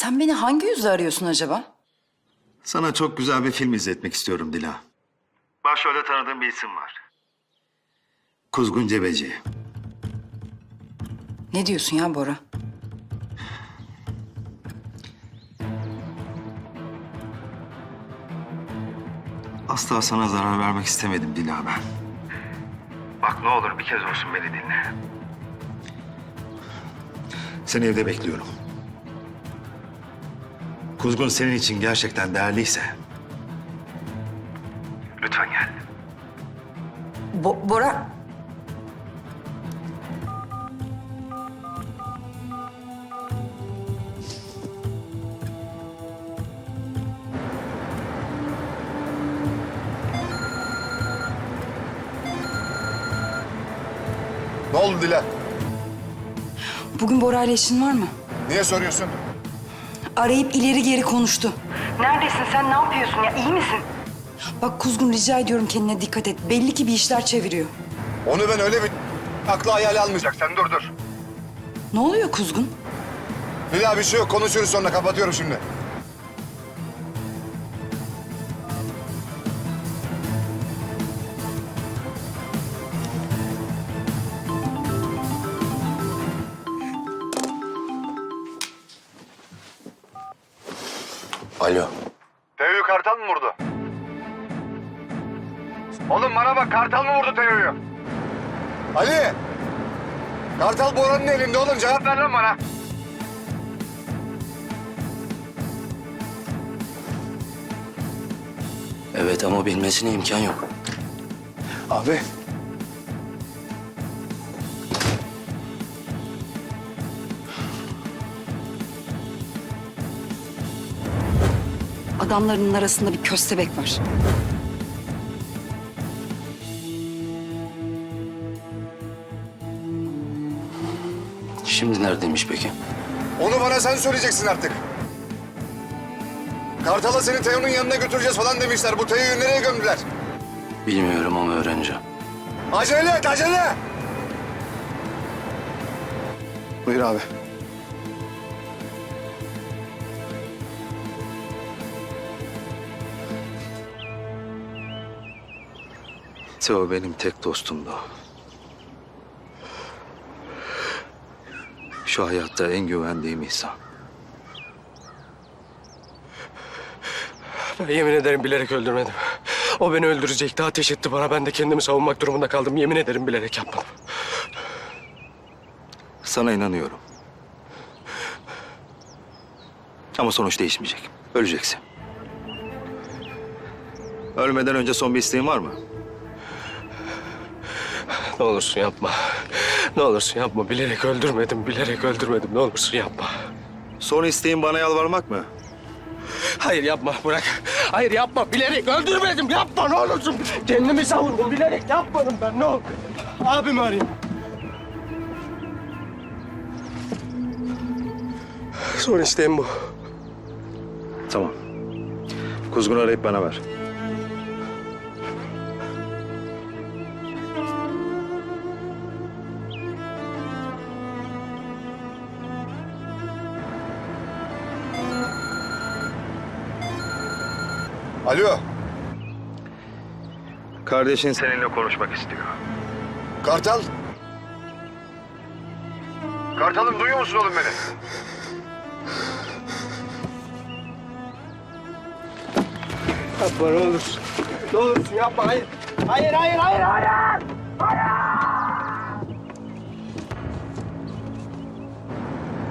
Sen beni hangi yüzle arıyorsun acaba? Sana çok güzel bir film izletmek istiyorum Dila. Başrolde tanıdığım bir isim var. Kuzgun Cebeci. Ne diyorsun ya Bora? Asla sana zarar vermek istemedim Dila ben. Bak ne olur bir kez olsun beni dinle. Seni evde bekliyorum. Kuzgun senin için gerçekten değerliyse... Lütfen gel. Bo- Bora... Ne oldu Dila? Bugün Bora ile işin var mı? Niye soruyorsun? Arayıp ileri geri konuştu. Neredesin sen? Ne yapıyorsun ya? İyi misin? Bak Kuzgun rica ediyorum kendine dikkat et. Belli ki bir işler çeviriyor. Onu ben öyle bir aklı hayal almayacak. Sen dur dur. Ne oluyor Kuzgun? Dila bir şey yok. Konuşuruz sonra. Kapatıyorum şimdi. Cevap ver lan bana. Evet ama bilmesine imkan yok. Abi. Adamlarının arasında bir köstebek var. Şimdi neredeymiş peki? Onu bana sen söyleyeceksin artık. Kartal'a seni Teo'nun yanına götüreceğiz falan demişler. Bu Teo'yu nereye gömdüler? Bilmiyorum ama öğreneceğim. Acele et, acele! Buyur abi. Teo benim tek dostumdu. Şu hayatta en güvendiğim insan. Ben yemin ederim bilerek öldürmedim. O beni öldürecekti, ateş etti bana. Ben de kendimi savunmak durumunda kaldım. Yemin ederim bilerek yapmadım. Sana inanıyorum. Ama sonuç değişmeyecek. Öleceksin. Ölmeden önce son bir isteğin var mı? Ne olursun yapma. Ne olursun yapma. Bilerek öldürmedim, bilerek öldürmedim. Ne olursun yapma. Son isteğin bana yalvarmak mı? Hayır yapma, bırak. Hayır yapma, bilerek öldürmedim. Yapma ne olursun. Kendimi savundum, bilerek yapmadım ben. Ne olur. Abimi arayayım. Son isteğim bu. Tamam. Kuzgun'u arayıp bana ver. Alo, Kardeşin seninle konuşmak istiyor. Kartal. Kartal'ım duyuyor musun oğlum beni? Yapma ne olursun. Ne olursun yapma, hayır. Hayır, hayır, hayır, hayır.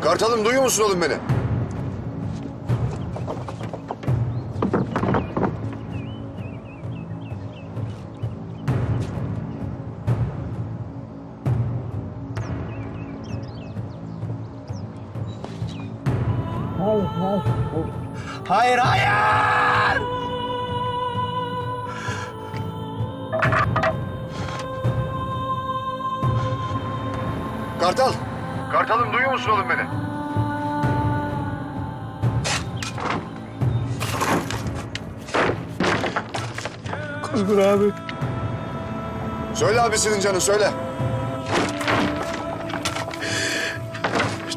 Kartal'ım duyuyor musun oğlum beni? Hayır, hayır. Kartal. Kartal'ım duyuyor musun oğlum beni? Kuzgun abi. Söyle abisinin canı söyle.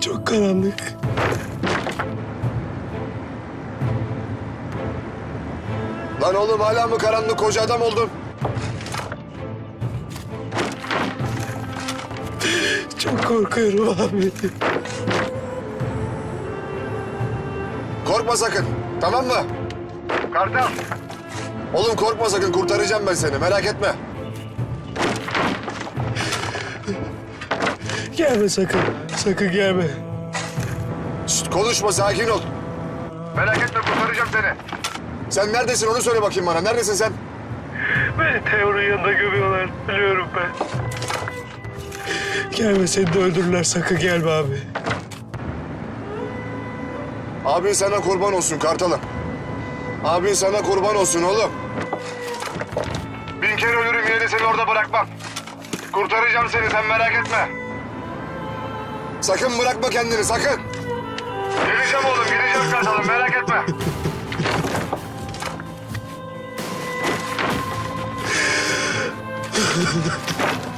Çok karanlık. Lan oğlum hala mı karanlık koca adam oldun? Çok korkuyorum abi. Korkma sakın. Tamam mı? Kartal. Oğlum korkma sakın. Kurtaracağım ben seni. Merak etme. Gelme sakın. Sakın gelme. Şşt, konuşma. Sakin ol. Merak etme. Kurtaracağım seni. Sen neredesin onu söyle bakayım bana. Neredesin sen? Beni Teo'nun yanında gömüyorlar. Biliyorum ben. Gelme seni de öldürürler. Sakın gelme abi. Abin sana kurban olsun Kartal'ım. Abin sana kurban olsun oğlum. Bin kere ölürüm yine de seni orada bırakmam. Kurtaracağım seni sen merak etme. Sakın bırakma kendini sakın. Geleceğim oğlum gideceğim Kartal'ım merak etme. Kartal.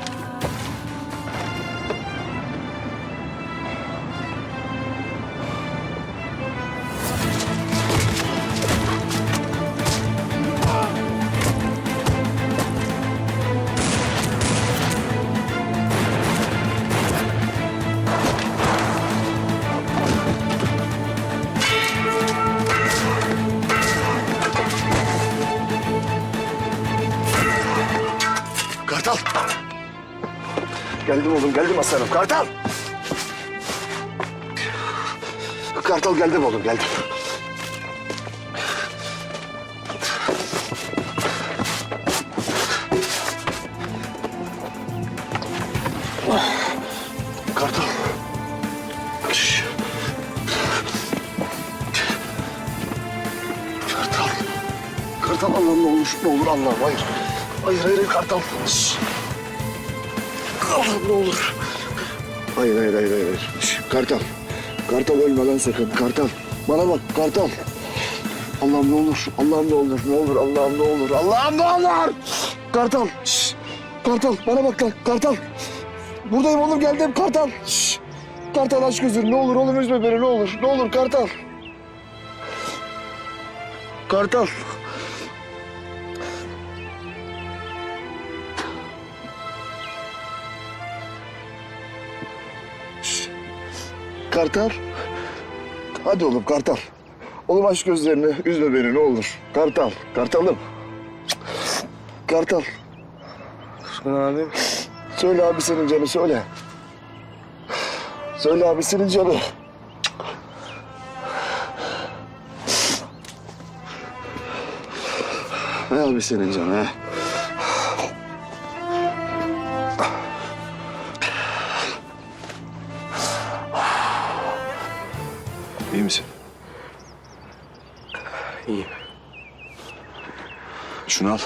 Geldim oğlum geldim aslanım. Kartal. Kartal geldim oğlum geldim. Kartal. Kartal. Kartal Allah'ım ne olur ne olur Allah'ım. Hayır hayır hayır Kartal. Şş. Allah'ım ne olur. Hayır hayır hayır hayır. Kartal. Kartal ölme lan sakın. Kartal. Bana bak Kartal. Allah'ım ne olur. Allah'ım ne olur. Ne olur Allah'ım ne olur. Allah'ım ne olur. Kartal. Şş. Kartal bana bak lan. Kartal. Buradayım oğlum geldim Kartal. Şş. Kartal aç gözünü ne olur oğlum üzme beni ne olur. Ne olur Kartal. Kartal. Kartal. Hadi oğlum Kartal. Oğlum aç gözlerini üzme beni ne olur. Kartal. Kartalım. Kartal. Sen abi. Söyle abisinin canı söyle. Söyle abisinin canı. Ne abisinin canı ha? Şunu al.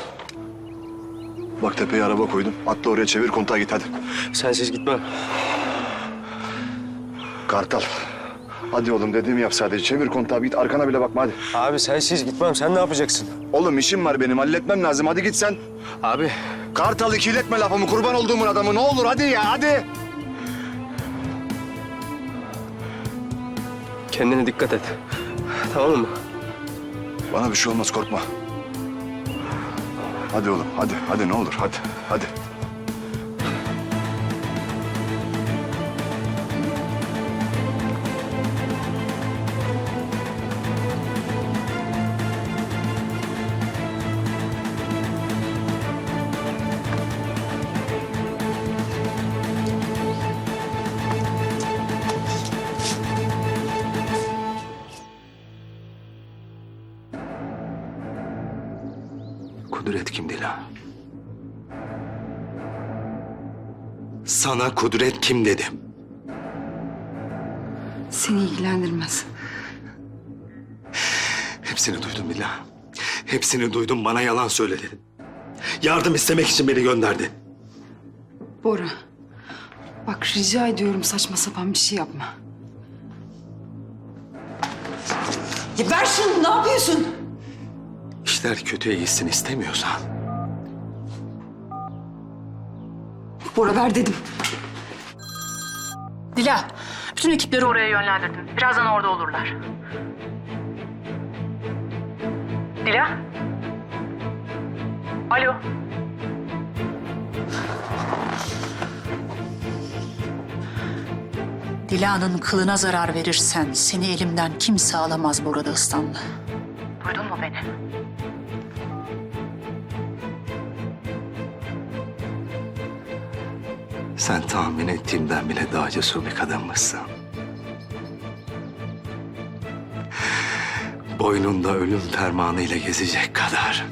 Bak tepeye araba koydum. Atla oraya çevir kontağa git hadi. Sensiz gitmem. Kartal. Hadi oğlum dediğimi yap sadece. Çevir kontağı git arkana bile bakma hadi. Abi sensiz gitmem. Sen ne yapacaksın? Oğlum işim var benim halletmem lazım. Hadi git sen. Abi Kartal ikiletme lafımı kurban olduğumun adamı. Ne olur hadi ya hadi. kendine dikkat et. Tamam mı? Bana bir şey olmaz korkma. Hadi oğlum hadi hadi ne olur hadi hadi. Kudret kim Dila? Sana kudret kim dedim. Seni ilgilendirmez. Hepsini duydum Dila. Hepsini duydum bana yalan söyledin. Yardım istemek için beni gönderdi. Bora. Bak rica ediyorum saçma sapan bir şey yapma. Ya ver şunu ne yapıyorsun? İşler kötüye gitsin istemiyorsan. Bora ver dedim. Dila, bütün ekipleri oraya yönlendirdim. Birazdan orada olurlar. Dila? Alo. Dila'nın kılına zarar verirsen seni elimden kimse alamaz burada İstanbul. Sen tahmin ettiğimden bile daha cesur bir kadınmışsın. Boynunda ölüm fermanıyla gezecek kadar.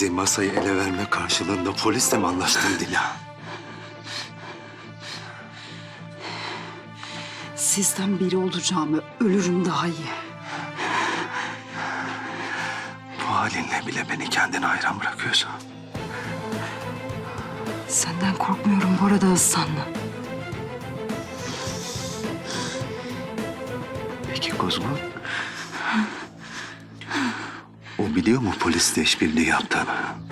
Bizi masayı ele verme karşılığında polisle mi anlaştın Dila? Sizden biri olacağımı ölürüm daha iyi. Bu halinle bile beni kendine hayran bırakıyorsun. Senden korkmuyorum Bora Dağıstanlı. Peki Kuzgun? O biliyor mu polisle işbirliği yaptığını?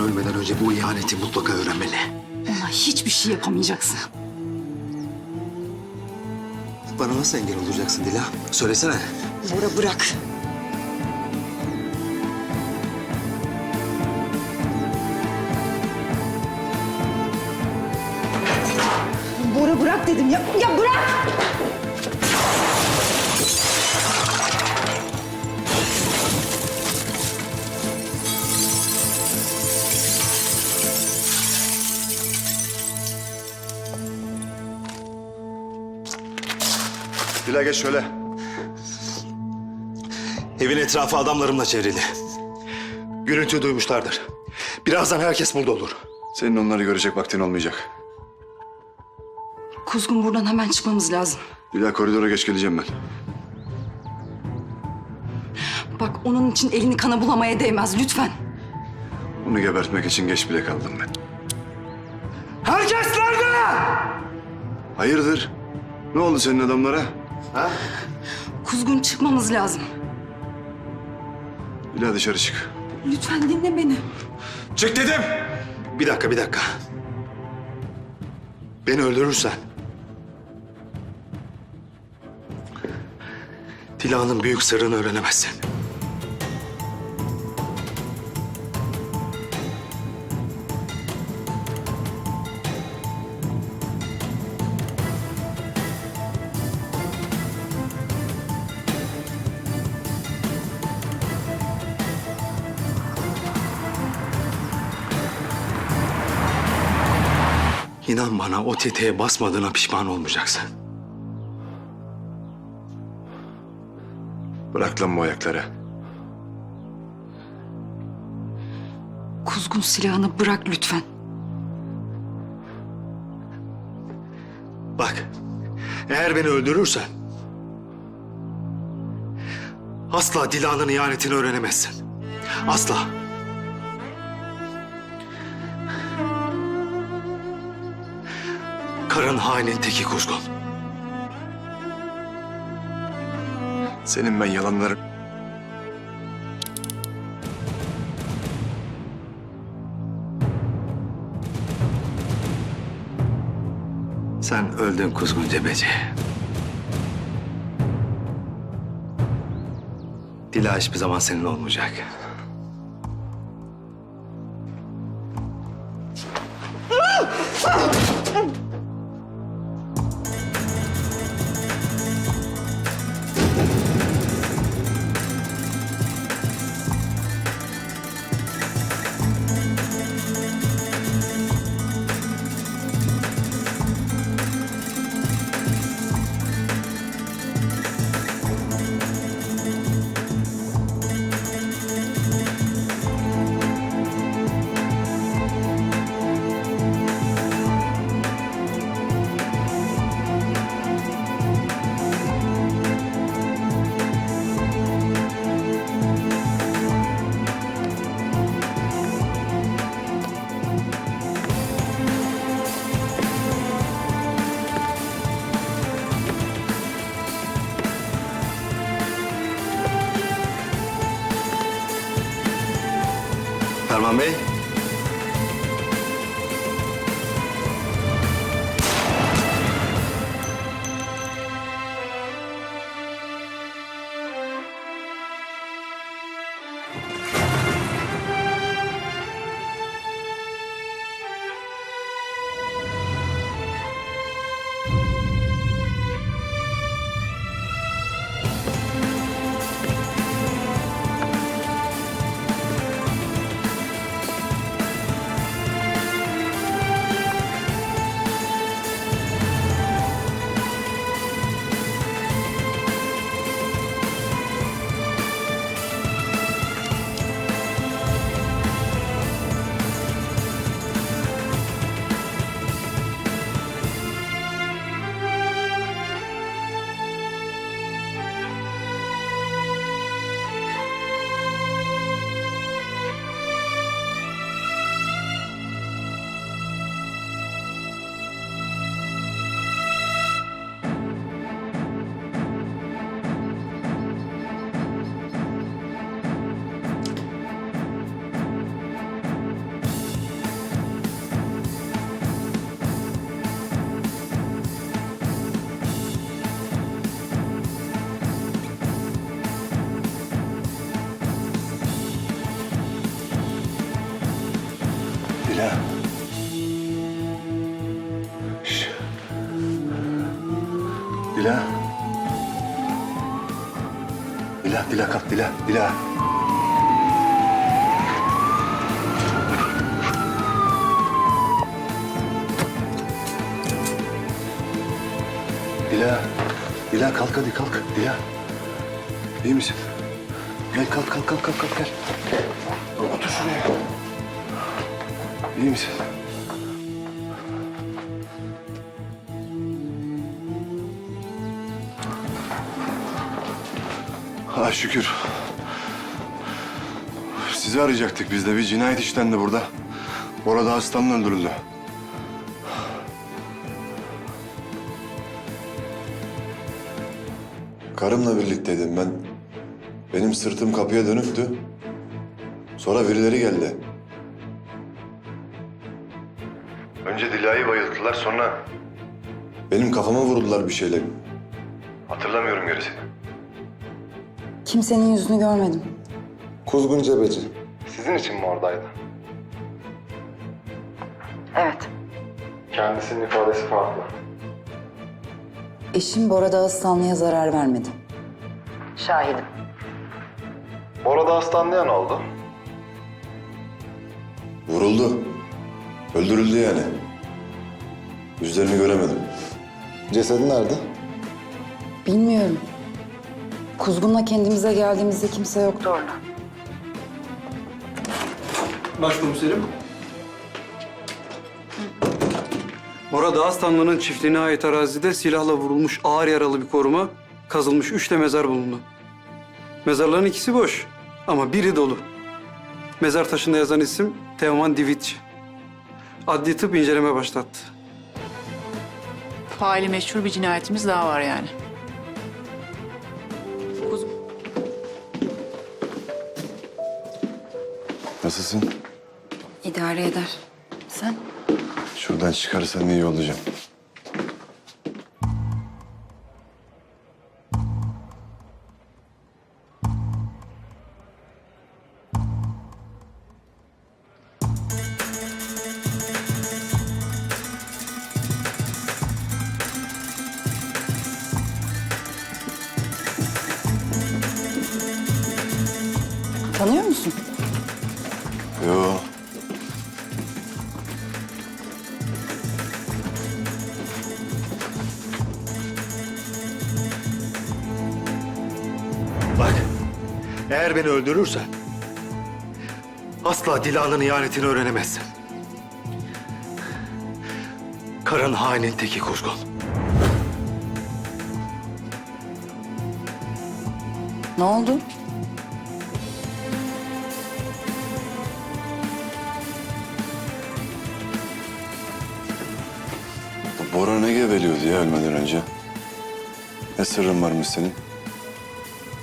Kuzgun ölmeden önce bu ihaneti mutlaka öğrenmeli. Ona hiçbir şey yapamayacaksın. Bana nasıl engel olacaksın Dila? Söylesene. Bora bırak. Bora bırak dedim ya. Ya bırak! Dila geç şöyle. Evin etrafı adamlarımla çevrili. Gürültü duymuşlardır. Birazdan herkes burada olur. Senin onları görecek vaktin olmayacak. Kuzgun buradan hemen çıkmamız lazım. Dila koridora geç geleceğim ben. Bak onun için elini kana bulamaya değmez lütfen. Onu gebertmek için geç bile kaldım ben. Herkes nerede? Hayırdır? Ne oldu senin adamlara? Kuzgun çıkmamız lazım. Dila dışarı çık. Lütfen dinle beni. Çık dedim. Bir dakika, bir dakika. Beni öldürürsen... Dila'nın büyük sırrını öğrenemezsin. Bana o tetiğe basmadığına pişman olmayacaksın. Bırak lan bu ayakları. Kuzgun silahını bırak lütfen. Bak, eğer beni öldürürsen... ...asla Dila'nın ihanetini öğrenemezsin. Asla. Karın hainin teki kuzgun. Senin ben yalanları... Sen öldün kuzgun cebeci. Dila hiçbir zaman senin olmayacak. Dila, kalk Dila, Dila. Dila, Dila kalk hadi kalk. Dila. İyi misin? Gel kalk kalk kalk kalk kalk gel. Otur şuraya. İyi misin? Ha şükür. Sizi arayacaktık biz de. Bir cinayet işlendi burada. Orada hastanın öldürüldü. Karımla birlikteydim ben. Benim sırtım kapıya dönüktü. Sonra birileri geldi. Önce Dila'yı bayılttılar sonra... Benim kafama vurdular bir şeyle. Kimsenin yüzünü görmedim. Kuzgun Cebeci. Sizin için mi oradaydı? Evet. Kendisinin ifadesi farklı. Eşim Bora Dağıstanlı'ya zarar vermedi. Şahidim. Orada hastaneye ne oldu? Vuruldu. Öldürüldü yani. Yüzlerini göremedim. Cesedi nerede? Bilmiyorum. Kuzgun'la kendimize geldiğimizde kimse yoktu orada. Başkomiserim. Bora Dağıstanlı'nın çiftliğine ait arazide silahla vurulmuş ağır yaralı bir koruma, kazılmış üç de mezar bulundu. Mezarların ikisi boş ama biri dolu. Mezar taşında yazan isim Teoman Divitçi. Adli tıp inceleme başlattı. Faili meşhur bir cinayetimiz daha var yani. Nasılsın? İdare eder. Sen? Şuradan çıkarsan iyi olacağım. Tanıyor musun? Yo. Bak, eğer beni öldürürsen... ...asla Dila'nın ihanetini öğrenemezsin. Karın hainin teki kuzgun. Ne oldu? Bora ne geveliyordu ya ölmeden önce? Ne sırrın varmış senin?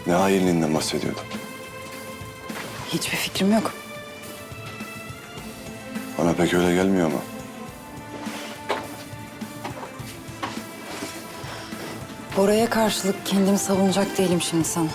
Ne hainliğinden bahsediyordun? Hiçbir fikrim yok. pek öyle gelmiyor ama. Bora'ya karşılık kendimi savunacak değilim şimdi sana.